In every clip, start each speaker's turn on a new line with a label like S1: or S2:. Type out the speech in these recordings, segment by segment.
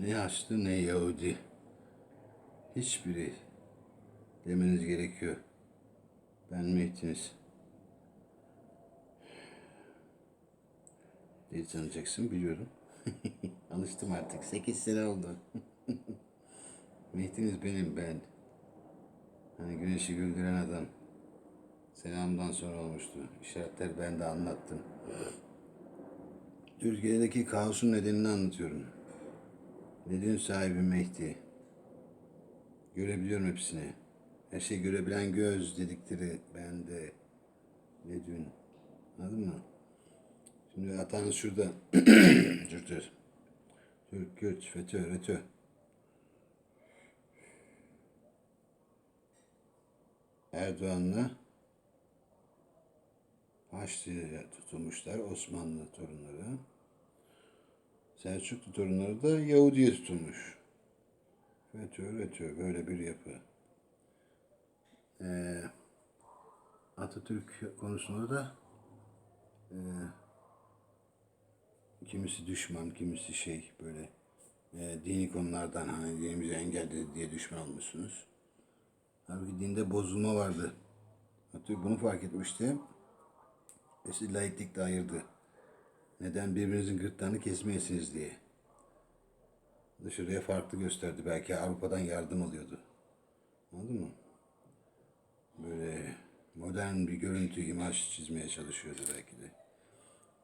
S1: ne Haçlı ne Yahudi. Hiçbiri demeniz gerekiyor. Ben Mehdi'niz. Değil sanacaksın biliyorum. Alıştım artık. 8 sene oldu. Mehdi'niz benim ben. Hani güneşi güldüren adam. Selamdan sonra olmuştu. İşaretler ben de anlattım. Türkiye'deki kaosun nedenini anlatıyorum. Nedin sahibi Mehdi. Görebiliyorum hepsini. Her şeyi görebilen göz dedikleri bende. Ne. Anladın mı? Şimdi hatanız şurada. Şurada. Türk, Kürt, FETÖ, RETÖ. Erdoğan'la Haçlı'ya tutulmuşlar. Osmanlı torunları. Selçuklu torunları da Yahudi'ye tutulmuş. FETÖ, RETÖ böyle bir yapı. Ee, Atatürk konusunda da e, kimisi düşman, kimisi şey böyle e, dini konulardan hani dinimizi engelledi diye düşman olmuşsunuz. Halbuki dinde bozulma vardı. Atatürk bunu fark etmişti. Ve sizi laiklikle ayırdı. Neden birbirinizin gırtlağını kesmeyesiniz diye. Dışarıya farklı gösterdi. Belki Avrupa'dan yardım alıyordu. Anladın mı? Böyle modern bir görüntü, imaj çizmeye çalışıyordu belki de.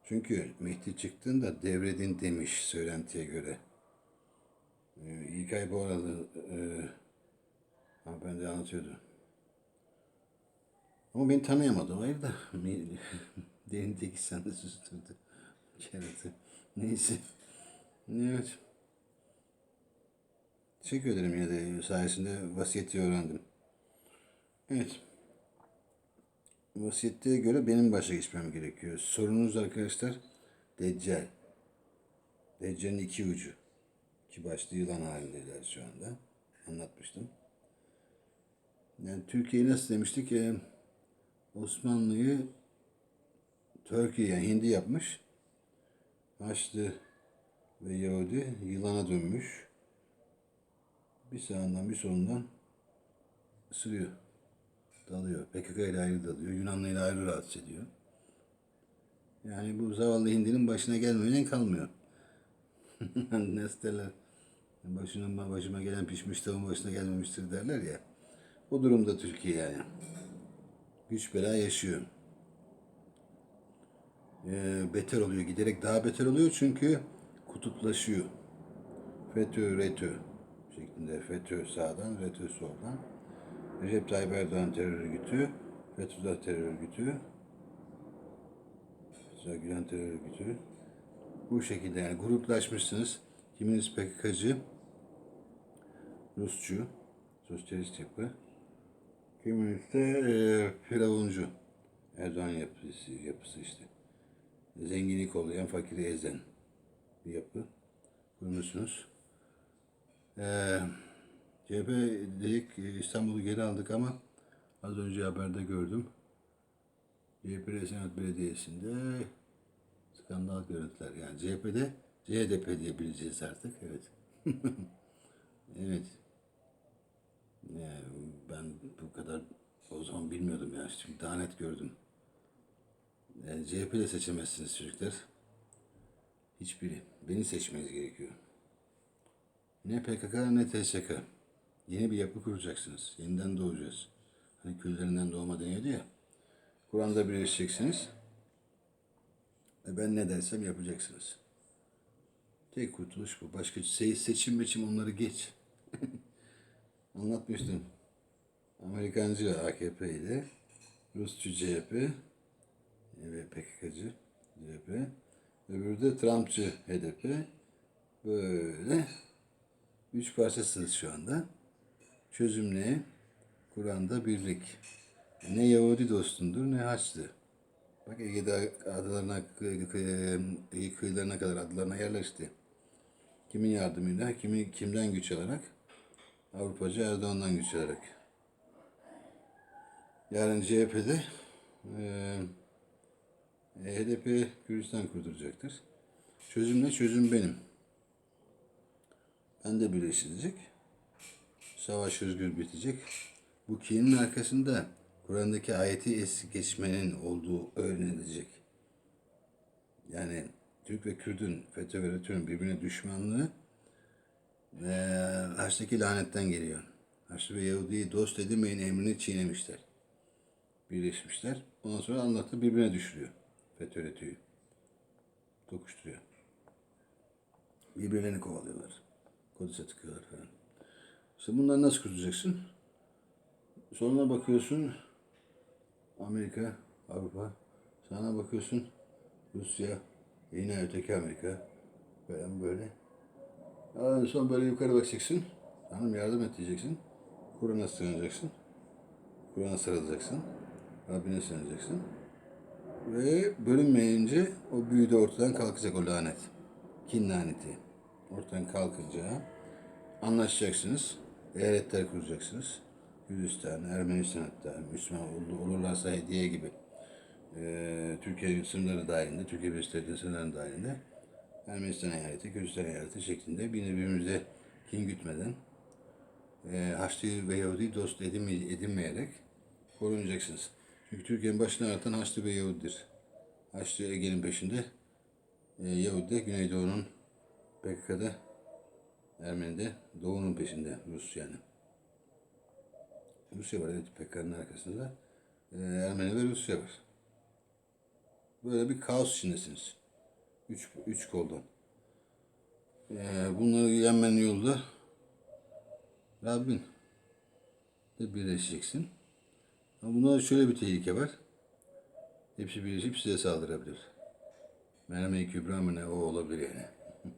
S1: Çünkü Mehdi çıktığında devredin demiş söylentiye göre. Ee, İlkay bu arada e, hanımefendi anlatıyordu. Ama beni tanıyamadı o evde. Derindeki sen de susturdu. Kerata. Neyse. Evet. Teşekkür ederim yine de sayesinde vasiyeti öğrendim. Evet. Vasiyette göre benim başa geçmem gerekiyor. Sorunuz arkadaşlar Deccal. Deccal'in iki ucu. İki başlı yılan halindeler şu anda. Anlatmıştım. Yani Türkiye'yi nasıl demiştik? Ee, Osmanlı'yı Türkiye yani Hindi yapmış. Haçlı ve Yahudi yılana dönmüş. Bir sağından bir solundan ısırıyor. Dalıyor. PKK ile ayrı dalıyor. Yunanlı ile ayrı rahatsız ediyor. Yani bu zavallı Hindi'nin başına gelmeyen kalmıyor. Nasıl derler? Başına, başıma gelen pişmiş tavuğun başına gelmemiştir derler ya. O durumda Türkiye yani. Güç bela yaşıyor. Ee, beter oluyor. Giderek daha beter oluyor çünkü kutuplaşıyor. FETÖ, RETÖ şeklinde. FETÖ sağdan, RETÖ soldan. Recep Tayyip Erdoğan terör örgütü, Fethullah terör örgütü, Fethullah Gülen terör örgütü. Bu şekilde yani gruplaşmışsınız. Kiminiz PKK'cı, Rusçu, sosyalist yapı. Kiminiz de e, firavuncu. Erdoğan yapısı, yapısı işte. Zenginlik oluyan, fakiri ezen bir yapı kurmuşsunuz. Eee CHP dedik İstanbul'u geri aldık ama az önce haberde gördüm. CHP Esenyurt Belediyesi'nde skandal görüntüler. Yani CHP'de CHDP diyebileceğiz artık. Evet. evet. Yani ben bu kadar o zaman bilmiyordum ya. Şimdi daha net gördüm. Yani CHP de seçemezsiniz çocuklar. Hiçbiri. Beni seçmeniz gerekiyor. Ne PKK ne TSK. Yeni bir yapı kuracaksınız. Yeniden doğacağız. Hani küllerinden doğma deniyordu ya. Kur'an'da birleşeceksiniz. Ve ben ne dersem yapacaksınız. Tek kurtuluş bu. Başka se seçim meçim onları geç. Anlatmıştım. Amerikancı AKP ile Rusçu CHP ve PKK'cı CHP. Öbürü de Trumpçı HDP. Böyle üç parçasınız şu anda. Çözüm ne? Kur'an'da birlik. Ne Yahudi dostundur ne Haçlı. Bak Ege'de adalarına, Ege kıyılarına kadar adalarına yerleşti. Kimin yardımıyla, kimi, kimden güç alarak? Avrupacı Erdoğan'dan güç alarak. Yarın CHP'de e, HDP Kürdistan kurduracaktır. Çözüm ne? Çözüm benim. Ben de birleşilecek. Savaş özgür bitecek. Bu kinin arkasında Kur'an'daki ayeti es geçmenin olduğu öğrenilecek. Yani Türk ve Kürt'ün, FETÖ ve RETÖ'nün birbirine düşmanlığı eee Haç'taki lanetten geliyor. Haçlı ve Yahudi'yi dost edinmeyin emrini çiğnemişler. Birleşmişler. Ondan sonra anlattı birbirine düşürüyor. FETÖ RETÖ'yü. Tokuşturuyor. Birbirlerini kovalıyorlar. Kodise tıkıyorlar falan. İşte bundan nasıl kurtulacaksın? Sonra bakıyorsun Amerika, Avrupa. Sana bakıyorsun Rusya, yine öteki Amerika. Falan böyle. En son böyle yukarı bakacaksın. Hanım yardım et diyeceksin. Kur'an'a sığınacaksın. Kur'an'a sarılacaksın. Rabbine sığınacaksın. Ve bölünmeyince o büyü de ortadan kalkacak o lanet. Kin laneti. Ortadan kalkınca anlaşacaksınız. Eyaletler kuracaksınız. Gürcistan, Ermenistan hatta Müslüman ol- olurlarsa hediye gibi. Ee, Türkiye'nin sınırları dahilinde, Türkiye Birleşik sınırları dahilinde Ermenistan eyaleti, Gürcistan eyaleti şeklinde birbirimize kin gütmeden e, Haçlı ve Yahudi dost edinme, edinmeyerek korunacaksınız. Türkiye'nin başını ağrıtan Haçlı ve Yahudidir. Haçlı Ege'nin peşinde, e, Yahudi de Güneydoğu'nun PKK'da, Ermeni'de Doğu'nun peşinde, Rus yani. Rusya var evet PKK'nın arkasında. E, Ermeni ve Rusya var. Böyle bir kaos içindesiniz. Üç, üç koldan. E, bunları yenmenin yolu da Rabbin de birleşeceksin. Ama bunda şöyle bir tehlike var. Hepsi birleşip size saldırabilir. Merhemi Kübra mı ne o olabilir yani.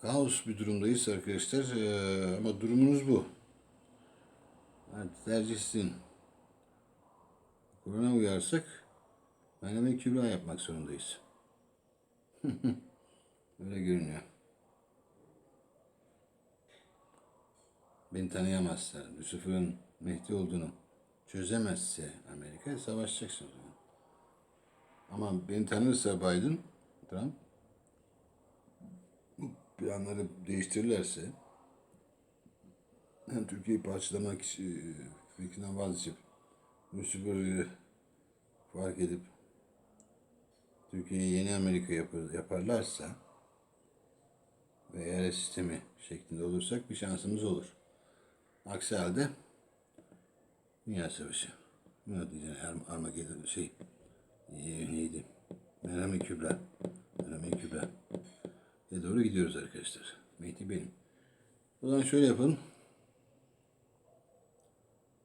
S1: Kaos bir durumdayız arkadaşlar Ee, ama durumunuz bu. Yani tercih sizin. Kur'an'a uyarsak Merhemi Kübra yapmak zorundayız. Öyle görünüyor. beni tanıyamazsa, Lucifer'ın Mehdi olduğunu çözemezse Amerika savaşacaksın o. Ama beni tanırsa Biden, Trump, planları değiştirirlerse hem Türkiye'yi parçalamak için fikrinden vazgeçip Lucifer'ı fark edip Türkiye'yi yeni Amerika yapar, yaparlarsa ve eyalet sistemi şeklinde olursak bir şansımız olur. Aksi halde Dünya Savaşı. Ne diyeceğim? Ar Armageddon şey e, neydi? Merhemi Kübra. Merhemi Kübra. E doğru gidiyoruz arkadaşlar. Mehdi benim. O zaman şöyle yapalım.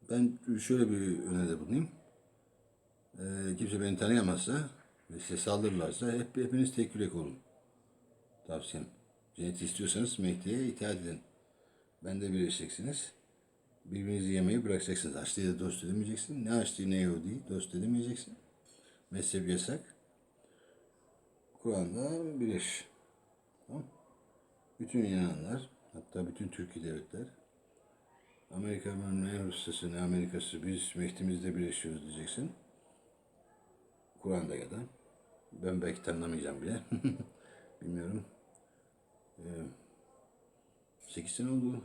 S1: Ben şöyle bir öneride bulunayım. Ee, kimse beni tanıyamazsa ve size saldırırlarsa hep hepiniz tek yürek olun. Tavsiyem. Cenneti istiyorsanız Mehdi'ye itaat edin. Ben de birleşeceksiniz. Birbirinizi yemeyi bırakacaksınız. Haçlıyı da dost edemeyeceksin. Ne Haçlıyı ne Yahudi'yi dost edemeyeceksin. Mezhep yasak. Kur'an'da birleş. Tamam. Bütün inananlar, hatta bütün Türkiye devletler, Amerika'nın en Rusyası ne Amerika'sı, biz Mehdi'mizle birleşiyoruz diyeceksin. Kur'an'da ya da. Ben belki tanınamayacağım bile. Bilmiyorum. Ee, 8 sene oldu.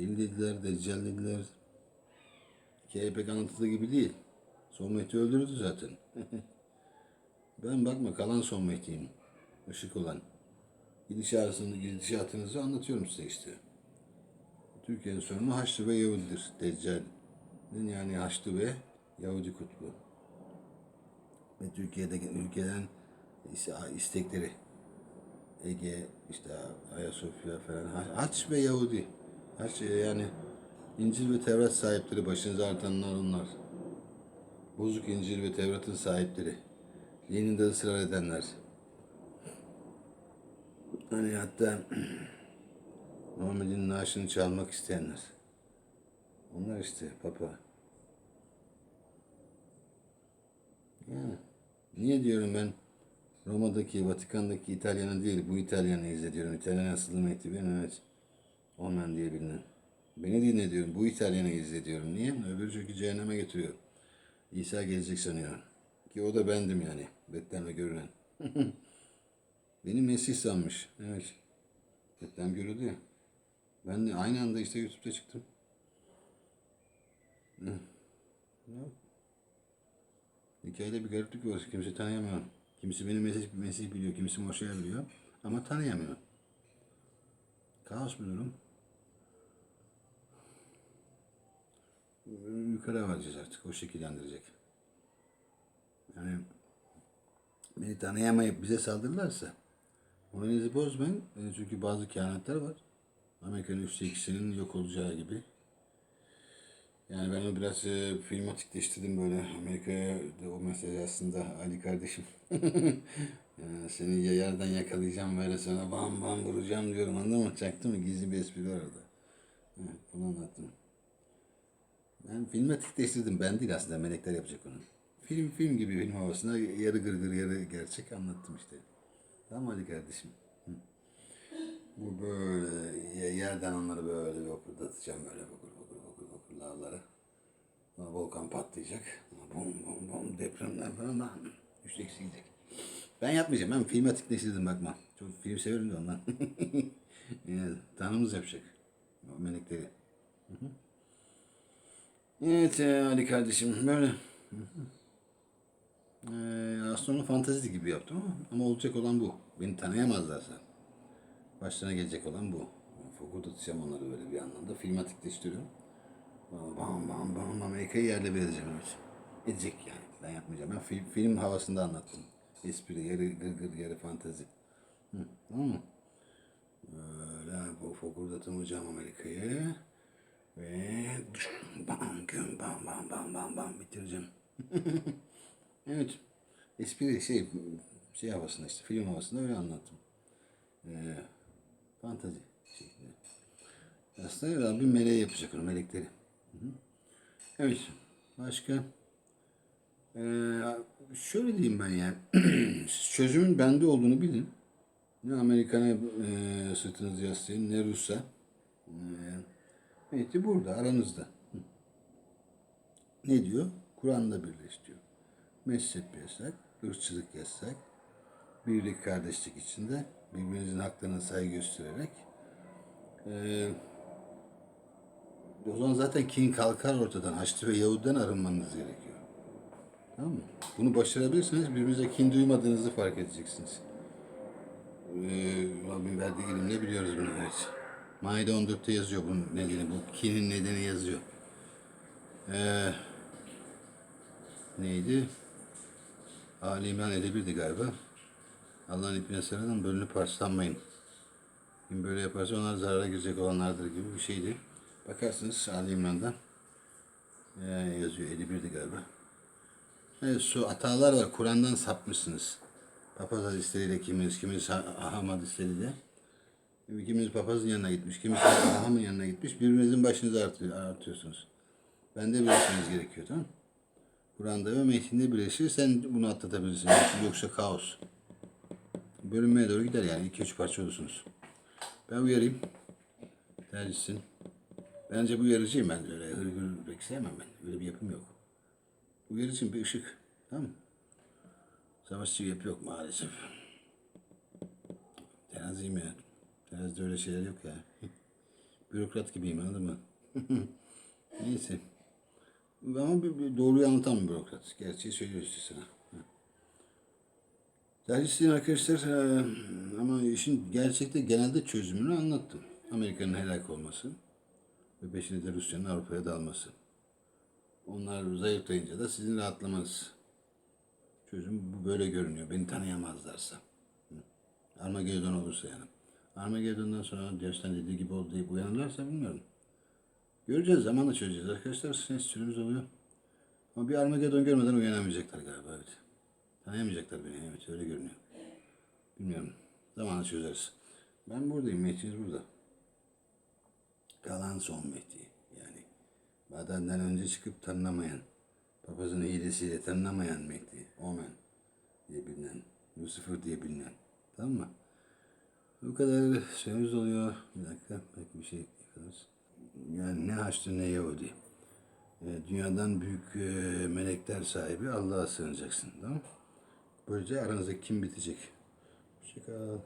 S1: Deli dediler, deccal dediler. Pek anlatıldığı gibi değil. Son Mehdi öldürdü zaten. ben bakma kalan son Mehdi'yim. Işık olan. Gidişatını, gidişatınızı anlatıyorum size işte. Türkiye'nin sorunu Haçlı ve Yahudidir. Deccal'in yani Haçlı ve Yahudi kutbu. Ve Türkiye'de ülkeden istekleri Ege, işte Ayasofya falan. Haç ve Yahudi. Haç yani İncil ve Tevrat sahipleri, başınıza artanlar onlar. Bozuk İncil ve Tevrat'ın sahipleri. Dininde ısrar edenler. Hani hatta Muhammed'in naaşını çalmak isteyenler. Onlar işte Papa. Yani niye diyorum ben Roma'daki, Vatikan'daki İtalyan'ı değil, bu İtalyan'ı izlediyorum. İtalyan asıllı ben evet. Omen diye bilinen. Beni dinle diyorum, bu İtalyan'ı izlediyorum. Niye? Öbürü çünkü cehenneme getiriyor. İsa gelecek sanıyor. Ki o da bendim yani. Betlenme görünen. Beni Mesih sanmış. Evet. Deprem görüldü ya. Ben de aynı anda işte YouTube'da çıktım. Hı. Hikayede bir gariplik var. Kimse tanıyamıyor. Kimisi benim mesaj, mesaj biliyor. Kimisi Moşe'ye biliyor. Ama tanıyamıyor. Kaos bir durum. Yukarı varacağız artık. O şekillendirecek. Yani beni tanıyamayıp bize saldırırlarsa moralinizi bozmayın. E, Çünkü bazı kehanetler var. Amerika'nın üçte ikisinin yok olacağı gibi. Yani ben onu biraz e, filmatikleştirdim böyle. Amerika'ya da o mesaj aslında Ali kardeşim. Ya seni yerden yakalayacağım böyle sana bam bam vuracağım diyorum anladın mı? Çaktı mı? Gizli bir espri var orada. Evet, bunu anlattım. Ben filmatikleştirdim. Ben değil aslında melekler yapacak onu. Film film gibi film havasında yarı gırgır yarı gerçek anlattım işte. Tamam Ali kardeşim? Bu böyle ye- yerden onları böyle bir hopurdatacağım böyle bokur bokur bokur bokur lavlara. Sonra volkan patlayacak. Bum bum bum depremler falan da üçte eksi. Ben yapmayacağım. Ben filmatikleştirdim bakma. Çok film severim de ondan. yani, tanrımız yapacak. O melekleri. Hı hı. Evet Ali kardeşim böyle. Ee, aslında fantezi gibi yaptım ama, ama olacak olan bu. Beni tanıyamazlarsa. Başlarına gelecek olan bu. Fokurdatacağım onları böyle bir anlamda. Filmatikleştiriyorum. Bam bam bam Amerika'yı yerle bir edeceğim. Evet. Edecek yani. Ben yapmayacağım. Ben film, film havasında anlattım. Espri, yarı gırgır, yarı fantezi. Hı, tamam mı? Böyle bu fokurdatacağım Amerika'yı. Ve bam güm bam bam bam bam bam bitireceğim. evet. Espri şey şey havasında işte film havasında öyle anlattım. Ee, fantezi şeklinde. Aslında Rabbim meleği yapacak onu melekleri. Hı hı. Evet. Başka? Ee, şöyle diyeyim ben yani. Çözümün bende olduğunu bilin. Ne Amerikan'a e, sırtınızı yaslayın ne Rus'a. E, Mehdi burada aranızda. Ne diyor? Kur'an'da birleş diyor. Mezhep yasak, ırkçılık yasak, birlik kardeşlik içinde birbirinizin haklarına saygı göstererek e, o zaman zaten kin kalkar ortadan. Haçlı ve Yahudiden arınmanız gerekiyor. Tamam mı? Bunu başarabilirseniz birbirinize kin duymadığınızı fark edeceksiniz. Ee, Rabbim verdiği ilimle biliyoruz bunu. Evet. Maide 14'te yazıyor bunun nedeni. Bu kinin nedeni yazıyor. Ee, neydi? Ali İmran Edebi'ydi galiba. Allah'ın ipine sarılın, bölünüp parçalanmayın. Kim böyle yaparsa onlar zarara girecek olanlardır gibi bir şeydi. Bakarsınız Ali İmran'da ee, yazıyor. 51'di galiba. Evet, su hatalar var. Kur'an'dan sapmışsınız. Papaz hadisleriyle kiminiz, kiminiz ha- aham hadisleriyle. Kiminiz papazın yanına gitmiş, kimisi ahamın yanına gitmiş. Birbirinizin başınızı artıyor, artıyorsunuz. Bende birleşmeniz gerekiyor tamam? Kur'an'da ve metinde birleşirsen bunu atlatabilirsin. Yoksa kaos. Bölünmeye doğru gider yani. iki üç parça olursunuz. Ben uyarayım. Tercihsin. Bence bu uyarıcıyım ben de öyle. Hırgür pek sevmem ben. Öyle bir yapım yok. Uyarıcıyım bir ışık. Tamam mı? Savaşçı yapı yok maalesef. Teraziyim ya. Terazide öyle şeyler yok ya. Bürokrat gibiyim anladın mı? Neyse. Ama bir, bir doğruyu anlatan bir bürokrat. Gerçeği söylüyor işte sana. Tercihsin arkadaşlar eee, ama işin gerçekte genelde çözümünü anlattım. Amerika'nın helak olması ve peşinde de Rusya'nın Avrupa'ya dalması. Onlar zayıflayınca da sizin rahatlamanız. Çözüm bu böyle görünüyor. Beni tanıyamazlarsa. Armageddon olursa yani. Armageddon'dan sonra Diyosten dediği gibi oldu deyip uyanırlarsa bilmiyorum. Göreceğiz. Zamanla çözeceğiz arkadaşlar. Sizin süremiz oluyor. Ama bir Armageddon görmeden uyanamayacaklar galiba. Evet. Tanıyamayacaklar beni. Evet öyle görünüyor. Bilmiyorum. Zamanla çözeriz. Ben buradayım. Mehdi'niz burada. Kalan son Mehdi. Yani Badan'dan önce çıkıp tanınamayan, papazın hilesiyle tanınamayan Mehdi. Omen diye bilinen, Lucifer diye bilinen. Tamam mı? Bu kadar süremiz oluyor. Bir dakika. Belki bir şey yakarız. Yani ne Haçlı ne Yahudi. E, dünyadan büyük e, melekler sahibi Allah'a sığınacaksın. Tamam? Böylece aranızdaki kim bitecek. Hoşçakal.